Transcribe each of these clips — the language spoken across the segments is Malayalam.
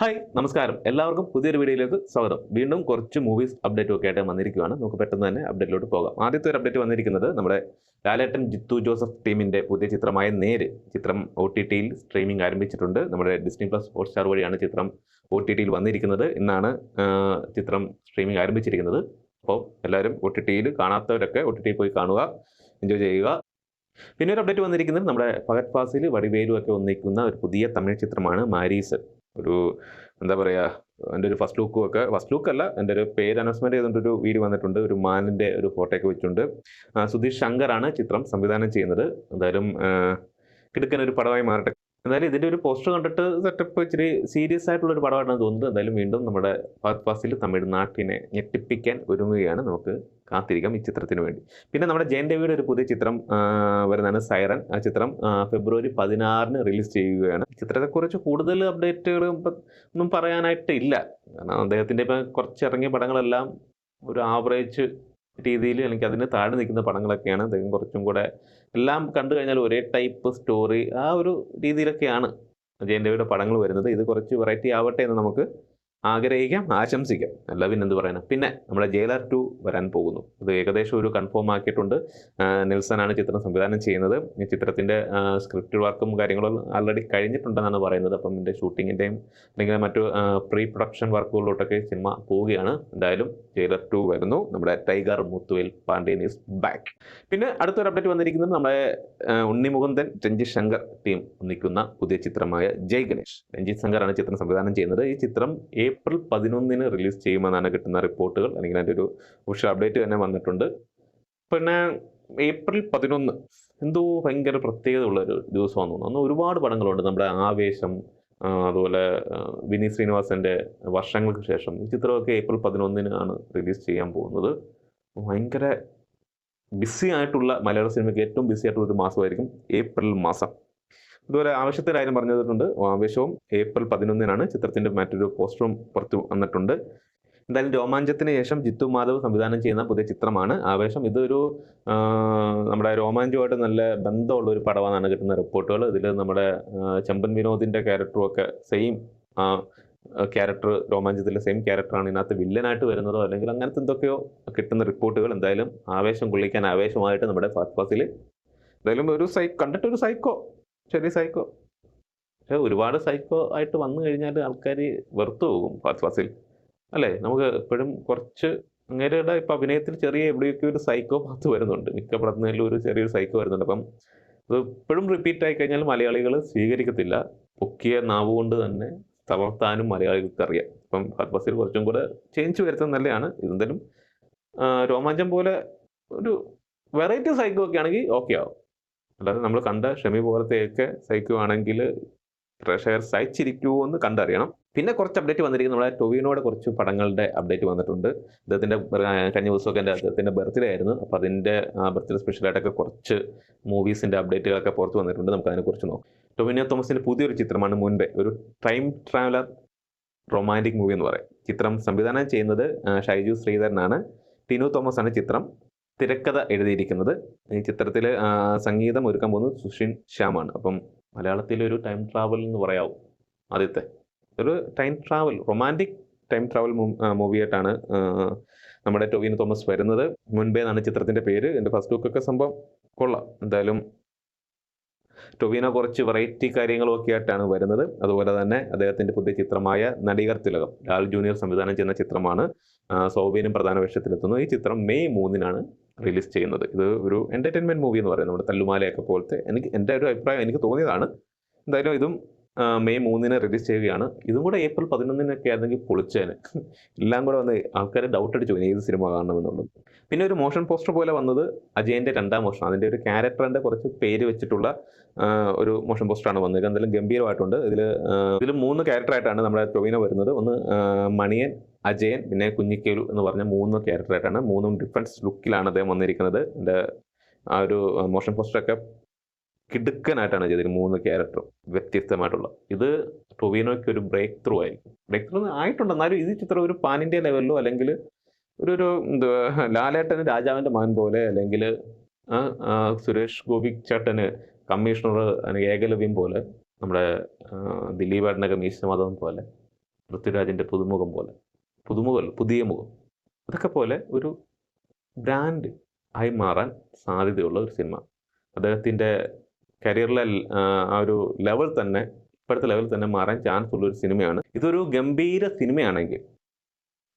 ഹായ് നമസ്കാരം. എല്ലാവർക്കും പുതിയൊരു വീഡിയോയിലേക്ക് സ്വാഗതം. വീണ്ടും കുറച്ച് മൂവീസ് അപ്ഡേറ്റ് ഒക്കെ ആയിട്ട് വന്നിരിക്കുകയാണ് നമുക്ക് പെട്ടെന്ന് തന്നെ അപ്ഡേറ്റിലോട്ട് പോകാം. ആദ്യത്തെ ഒരു അപ്ഡേറ്റ് വന്നിരിക്കുന്നത് നമ്മുടെ ലാലേട്ടൻ ജിത്തു ജോസഫ് ടീമിന്റെ പുതിയ ചിത്രമായ നേര്. ചിത്രം ഒ ടി ടിയിൽ സ്ട്രീമിംഗ് ആരംഭിച്ചിട്ടുണ്ട്. നമ്മുടെ ഡിസ്നി പ്ലസ് ഹോട്ട്സ്റ്റാർ വഴിയാണ് ചിത്രം ഒ ടി ടിയിൽ വന്നിരിക്കുന്നത്. ഇന്നാണ് ചിത്രം സ്ട്രീമിംഗ് ആരംഭിച്ചിരിക്കുന്നത്. അപ്പോൾ എല്ലാവരും ഒ ടി ടിയിൽ കാണാത്തവരൊക്കെ ഒ ടി ടിയിൽ പോയി കാണുക എൻജോയ് ചെയ്യുക. പിന്നെ ഒരു അപ്ഡേറ്റ് വന്നിരിക്കുന്നത് നമ്മുടെ ഫഹദ് ഫാസിൽ വടിവേലും ഒക്കെ ഒന്നിക്കുന്ന ഒരു പുതിയ തമിഴ് ചിത്രമാണ് മാരീസ്. ഒരു എന്താ പറയുക എന്റെ ഒരു ഫസ്റ്റ് ലുക്കും ഒക്കെ ഫസ്റ്റ് ലുക്ക് അല്ല എന്റെ ഒരു പേര് അനൗൺസ്മെന്റ് ചെയ്തുകൊണ്ട് ഒരു വീഡിയോ വന്നിട്ടുണ്ട് ഒരു മാനിന്റെ ഒരു ഫോട്ടോ ഒക്കെ വെച്ചിട്ടുണ്ട്. സുധീഷ് ശങ്കറാണ് ചിത്രം സംവിധാനം ചെയ്യുന്നത്. എന്തായാലും കിടക്കുന്ന ഒരു പടമായി മാറട്ടെ. എന്തായാലും ഇതിന്റെ ഒരു പോസ്റ്റർ കണ്ടിട്ട് സെറ്റപ്പ് ഇച്ചിരി സീരിയസ് ആയിട്ടുള്ള ഒരു പടമായിട്ടാണ് തോന്നുന്നത്. എന്തായാലും വീണ്ടും നമ്മുടെ ഫഹദ് ഫാസിൽ തമിഴ്നാട്ടിനെ ഞെട്ടിപ്പിക്കാൻ ഒരുങ്ങുകയാണ്. നമുക്ക് കാത്തിരിക്കാം ഈ ചിത്രത്തിന് വേണ്ടി. പിന്നെ നമ്മുടെ ജയൻ രവിയുടെ ഒരു പുതിയ ചിത്രം വരുന്നതാണ് സൈറൻ ആ ചിത്രം ഫെബ്രുവരി പതിനാറിന് റിലീസ് ചെയ്യുകയാണ്. ചിത്രത്തെക്കുറിച്ച് കൂടുതൽ അപ്ഡേറ്റുകൾ ഒന്നും പറയാനായിട്ട് ഇല്ല കാരണം അദ്ദേഹത്തിന്റെ ഇപ്പം കുറച്ച് ഇറങ്ങിയ പടങ്ങളെല്ലാം ഒരു ആവറേജ് രീതിയിൽ അല്ലെങ്കിൽ അതിന് താഴെ നിൽക്കുന്ന പടങ്ങളൊക്കെയാണ് അദ്ദേഹം കുറച്ചും കൂടെ എല്ലാം കണ്ടു കഴിഞ്ഞാൽ ഒരേ ടൈപ്പ് സ്റ്റോറി ആ ഒരു രീതിയിലൊക്കെയാണ് ജയൻ രവിയുടെ പടങ്ങൾ വരുന്നത്. ഇത് കുറച്ച് വെറൈറ്റി ആവട്ടെ എന്ന് നമുക്ക് ആഗ്രഹിക്കാം ആശംസിക്കാം. അല്ല പിന്നെ എന്ത് പറയാനാ പിന്നെ നമ്മുടെ ജയിലർ ടു വരാൻ പോകുന്നു. ഇത് ഏകദേശം ഒരു കൺഫേം ആക്കിയിട്ടുണ്ട്. നെൽസനാണ് ചിത്രം സംവിധാനം ചെയ്യുന്നത്. ഈ ചിത്രത്തിന്റെ സ്ക്രിപ്റ്റ് വർക്കും കാര്യങ്ങളും ആൾറെഡി കഴിഞ്ഞിട്ടുണ്ടെന്നാണ് പറയുന്നത്. അപ്പം ഇതിന്റെ ഷൂട്ടിങ്ങിന്റെയും അല്ലെങ്കിൽ മറ്റു പ്രീ പ്രൊഡക്ഷൻ വർക്കുകളിലോട്ടൊക്കെ സിനിമ പോവുകയാണ്. എന്തായാലും ജയിലർ ടു വരുന്നു. നമ്മുടെ ടൈഗർ മുത്തുവിൽ പാണ്ഡ്യൻ ഈസ് ബാക്ക് പിന്നെ അടുത്തൊരു അപ്ഡേറ്റ് വന്നിരിക്കുന്നത് നമ്മുടെ ഉണ്ണി ഉണ്ണിമുകുന്ദൻ രഞ്ജിത് ശങ്കർ ടീം ഒന്നിക്കുന്ന പുതിയ ചിത്രമായ ജയ് ഗണേഷ്. രഞ്ജിത് ശങ്കറാണ് ചിത്രം സംവിധാനം ചെയ്യുന്നത്. ഈ ചിത്രം ഏപ്രിൽ പതിനൊന്നിന് റിലീസ് ചെയ്യുമെന്നാണ് കിട്ടുന്ന റിപ്പോർട്ടുകൾ. അല്ലെങ്കിൽ അതിന്റെ ഒരു ഒഫീഷ്യൽ അപ്ഡേറ്റ് തന്നെ വന്നിട്ടുണ്ട്. പിന്നെ ഏപ്രിൽ പതിനൊന്ന് എന്തോ ഭയങ്കര പ്രത്യേകത ഉള്ളൊരു ദിവസമാണെന്ന് തോന്നുന്നു. അന്ന് ഒരുപാട് പടങ്ങളുണ്ട്. നമ്മുടെ ആവേശം അതുപോലെ വിനീത് ശ്രീനിവാസന്റെ വർഷങ്ങൾക്ക് ശേഷം ഈ ചിത്രമൊക്കെ ഏപ്രിൽ പതിനൊന്നിനാണ് റിലീസ് ചെയ്യാൻ പോകുന്നത്. ഭയങ്കര ബിസി ആയിട്ടുള്ള മലയാള സിനിമയ്ക്ക് ഏറ്റവും ബിസി ആയിട്ടുള്ള ഒരു മാസമായിരിക്കും ഏപ്രിൽ മാസം. ഇതുപോലെ ആവേശത്തിന്റെ കാര്യം പറഞ്ഞിട്ടുണ്ട്. ആവേശവും ഏപ്രിൽ പതിനൊന്നിനാണ് ചിത്രത്തിന്റെ മറ്റൊരു പോസ്റ്ററും പുറത്തു വന്നിട്ടുണ്ട്. എന്തായാലും രോമാഞ്ചത്തിന് ശേഷം ജിത്തു മാധവ് സംവിധാനം ചെയ്യുന്ന പുതിയ ചിത്രമാണ്. ആവേശം ഇതൊരു നമ്മുടെ രോമാഞ്ചുമായിട്ട് നല്ല ബന്ധമുള്ള ഒരു പടമാണെന്നാണ് കിട്ടുന്ന റിപ്പോർട്ടുകൾ. ഇതിൽ നമ്മുടെ ചെമ്പൻ വിനോദിന്റെ ക്യാരക്ടറും ഒക്കെ സെയിം ക്യാരക്ടർ രോമാഞ്ചത്തിലെ സെയിം ക്യാരക്ടറാണ് ഇതിനകത്ത് വില്ലനായിട്ട് വരുന്നതോ അല്ലെങ്കിൽ അങ്ങനത്തെ എന്തൊക്കെയോ കിട്ടുന്ന റിപ്പോർട്ടുകൾ എന്തായാലും ആവേശം കൊള്ളിക്കാൻ ആവേശമായിട്ട് നമ്മുടെ ഫാസ്റ്റ് ഫാസിൽ എന്തായാലും ഒരു സൈ കണ്ടിട്ടൊരു സൈക്കോ ചെറിയ സൈക്കോ പക്ഷെ ഒരുപാട് സൈക്കോ ആയിട്ട് വന്നു കഴിഞ്ഞാൽ ആൾക്കാർ വെറുത്തു പോകും ഫാസ്റ്റ് ഫാസിൽ. അല്ലേ? നമുക്ക് എപ്പോഴും കുറച്ച് അങ്ങേരുടെ ഇപ്പം അഭിനയത്തിൽ ചെറിയ എവിടെയൊക്കെ ഒരു സൈക്കോ പാത്ത് വരുന്നുണ്ട്. മിക്ക പടത്തിലും ഒരു ചെറിയൊരു സൈക്കോ വരുന്നുണ്ട്. അപ്പം അത് എപ്പോഴും റിപ്പീറ്റ് ആയി കഴിഞ്ഞാൽ മലയാളികൾ സ്വീകരിക്കത്തില്ല. പൊക്കിയ നാവ് കൊണ്ട് തന്നെ തളർത്താനും മലയാളികൾക്ക് അറിയാം. അപ്പം ഫാസ് ഫാസിൽ കുറച്ചും കൂടെ ചേഞ്ച് വരുത്തുന്നത് നല്ലതാണ് ഇതെന്തായാലും രോമാഞ്ചം പോലെ ഒരു വെറൈറ്റി സൈക്കോ ഒക്കെ ആണെങ്കിൽ ഓക്കെ ആവും. അല്ലാതെ നമ്മൾ കണ്ട ഷമി പോലത്തെയൊക്കെ സഹിക്കുവാണെങ്കിൽ പ്രേക്ഷകർ സഹിച്ചിരിക്കുമോ എന്ന് കണ്ടറിയണം. പിന്നെ കുറച്ച് അപ്ഡേറ്റ് വന്നിരിക്കുന്നു. നമ്മുടെ ടൊവിനോടെ കുറച്ച് പടങ്ങളുടെ അപ്ഡേറ്റ് വന്നിട്ടുണ്ട്. അദ്ദേഹത്തിന്റെ കഴിഞ്ഞ ദിവസമൊക്കെ എന്റെ അദ്ദേഹത്തിന്റെ ബർത്ത്ഡേ ആയിരുന്നു. അപ്പോൾ അതിന്റെ ബർത്ത്ഡേ സ്പെഷ്യലായിട്ടൊക്കെ കുറച്ച് മൂവീസിന്റെ അപ്ഡേറ്റുകളൊക്കെ പുറത്ത് വന്നിട്ടുണ്ട്. നമുക്ക് അതിനെക്കുറിച്ച് നോക്കാം. ടൊവിനോ തോമസിന്റെ പുതിയൊരു ചിത്രമാണ് മുൻപേ. ഒരു ടൈം ട്രാവലർ റൊമാന്റിക് മൂവി എന്ന് പറയും. ചിത്രം സംവിധാനം ചെയ്യുന്നത് ഷൈജു ശ്രീധരനാണ്. ടിനു തോമസ് ആണ് ചിത്രം. തിരക്കഥ എഴുതിയിരിക്കുന്നത്. ഈ ചിത്രത്തിൽ സംഗീതം ഒരുക്കാൻ പോകുന്നത് സുഷിൻ ശ്യാമാണ്. അപ്പം മലയാളത്തിൽ ഒരു ടൈം ട്രാവൽ എന്ന് പറയാവും ആദ്യത്തെ. ഒരു time travel romantic time travel മൂവിയായിട്ടാണ് നമ്മുടെ ടോവിൻ തോമസ് വരുന്നത്. മുൻപേ എന്നാണ് ചിത്രത്തിന്റെ പേര്. എന്റെ ഫസ്റ്റ് ബുക്കൊക്കെ സംഭവം കൊള്ളാം. എന്തായാലും ടൊവിനോ കുറച്ച് വെറൈറ്റി കാര്യങ്ങളൊക്കെ ആയിട്ടാണ് വരുന്നത്. അതുപോലെ തന്നെ അദ്ദേഹത്തിന്റെ പുതിയ ചിത്രമായ നടികർ തിലകം ലാൽ ജൂനിയർ സംവിധാനം ചെയ്യുന്ന ചിത്രമാണ് സൗബിനും പ്രധാന വേഷത്തിലെത്തുന്നു. ഈ ചിത്രം മെയ് മൂന്നിനാണ് റിലീസ് ചെയ്യുന്നത്. ഇത് ഒരു എന്റർടൈൻമെന്റ് മൂവി എന്ന് പറയുന്നത്. നമ്മുടെ തല്ലുമാലയൊക്കെ പോലത്തെ എനിക്ക് എന്റെ ഒരു അഭിപ്രായം എനിക്ക് തോന്നിയതാണ്. എന്തായാലും ഇതും മെയ് മൂന്നിന് റിലീസ് ചെയ്യുകയാണ്. ഇതും കൂടെ ഏപ്രിൽ പതിനൊന്നിനൊക്കെ ആയിരുന്നെങ്കിൽ പൊളിച്ചേനെ. എല്ലാം കൂടെ വന്ന് ആൾക്കാർ ഡൗട്ട് അടിച്ചു. പോയി ഏത് സിനിമ കാണണമെന്നുള്ളത്. പിന്നെ ഒരു മോഷൻ പോസ്റ്റർ പോലെ വന്നത് അജയന്റെ രണ്ടാം മോഷൻ. അതിന്റെ ഒരു ക്യാരക്ടറിന്റെ കുറച്ച് പേര് വെച്ചിട്ടുള്ള ഒരു മോഷൻ പോസ്റ്ററാണ് വന്നത്. എന്തായാലും ഗംഭീരമായിട്ടുണ്ട്. ഇതിൽ ഇതിൽ മൂന്ന് ക്യാരക്ടറായിട്ടാണ് നമ്മുടെ ടൊവിനോ വരുന്നത്. ഒന്ന് മണിയൻ അജയൻ പിന്നെ കുഞ്ഞിക്കേലു എന്ന് പറഞ്ഞ മൂന്ന് ക്യാരക്ടറായിട്ടാണ് മൂന്നും ഡിഫറൻസ് ലുക്കിലാണ് അദ്ദേഹം വന്നിരിക്കുന്നത്. എന്റെ ആ ഒരു മോഷൻ പോസ്റ്ററൊക്കെ കിടുക്കനായിട്ടാണ് ചെയ്തത് മൂന്ന് ക്യാരക്ടറും വ്യത്യസ്തമായിട്ടുള്ള. ഇത് ടൊവിനോയ്ക്ക് ഒരു ബ്രേക്ക് ത്രൂ ആയിരിക്കും. ബ്രേക്ക് ത്രൂ ആയിട്ടുണ്ട്. എന്നാലും ഇത് ചിത്രം ഒരു പാൻ ഇന്ത്യ ലെവലിലോ അല്ലെങ്കിൽ ഒരു ഒരു എന്തുവാ ലാലേട്ടന് രാജാവിന്റെ മകൻ പോലെ അല്ലെങ്കിൽ സുരേഷ് ഗോപി ചേട്ടന് കമ്മീഷണർ ഏകലവ്യം പോലെ നമ്മുടെ ദിലീപ് ദിലീപേട്ടനൊക്കെ മീശ മാധവൻ പോലെ പൃഥ്വിരാജിന്റെ പുതുമുഖം പോലെ പുതുമുഖമല്ല പുതിയ മുഖം അതൊക്കെ പോലെ ഒരു ബ്രാൻഡ് ആയി മാറാൻ സാധ്യതയുള്ള ഒരു സിനിമ അദ്ദേഹത്തിന്റെ കരിയറിലെ ആ ഒരു ലെവൽ തന്നെ ഇപ്പോഴത്തെ ലെവൽ തന്നെ മാറാൻ ചാൻസ് ഉള്ള ഒരു സിനിമയാണ് ഇതൊരു ഗംഭീര സിനിമയാണെങ്കിൽ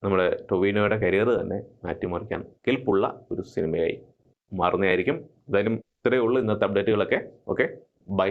നമ്മുടെ ടൊവിനോയുടെ കരിയർ തന്നെ മാറ്റിമറിക്കാൻ കെൽപ്പുള്ള ഒരു സിനിമയായി മാറുന്നതായിരിക്കും. എന്തായാലും ഇത്രയേ ഉള്ളൂ ഇന്നത്തെ അപ്ഡേറ്റുകളൊക്കെ ഓക്കെ ബൈ